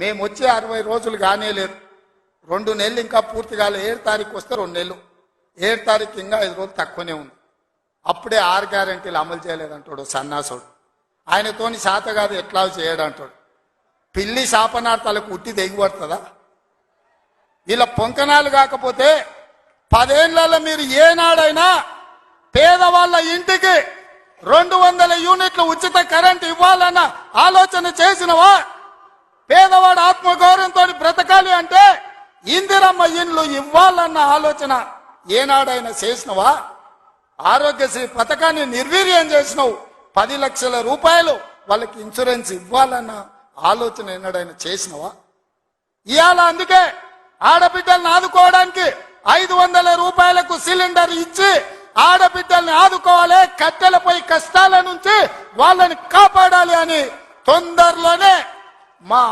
మేము వచ్చి అరవై రోజులు కానే లేదు. రెండు నెలలు ఇంకా పూర్తి కాలే. ఏడు తారీఖు వస్తే రెండు నెలలు. ఏడు తారీఖు ఇంకా ఐదు రోజులు తక్కువనే ఉంది. అప్పుడే ఆరు గ్యారంటీలు అమలు చేయలేదంటాడు సన్నాసుడు. ఆయనతోని శాత కాదు ఎట్లా చేయడంటాడు. పిల్లి శాపనార్థాలకు ఉట్టి దిగిపడుతుందా ఇలా పొంకనాలు కాకపోతే పదేళ్ళలో మీరు ఏనాడైనా పేదవాళ్ళ ఇంటికి రెండు వందల యూనిట్లు ఉచిత కరెంట్ ఇవ్వాలన్న ఆలోచన చేసినవా? పేద ఆత్మగౌరవంతో బ్రతకాలి అంటే ఇందిరమ్మ ఇండ్లు ఇవ్వాలన్న ఆలోచన ఏనాడైనా చేసినవా? ఆరోగ్యశ్రీ పథకాన్ని నిర్వీర్యం చేసినావు. పది లక్షల రూపాయలు వాళ్ళకి ఇన్సూరెన్స్ ఇవ్వాలన్న ఆలోచన ఏనాడైనా చేసినవా? ఇవాళ అందుకే ఆడబిడ్డల్ని ఆదుకోవడానికి ఐదు వందల రూపాయలకు సిలిండర్ ఇచ్చి ఆడబిడ్డల్ని ఆదుకోవాలి కట్టెలపై కష్టాల నుంచి వాళ్ళని కాపాడాలి అని తొందరలోనే మా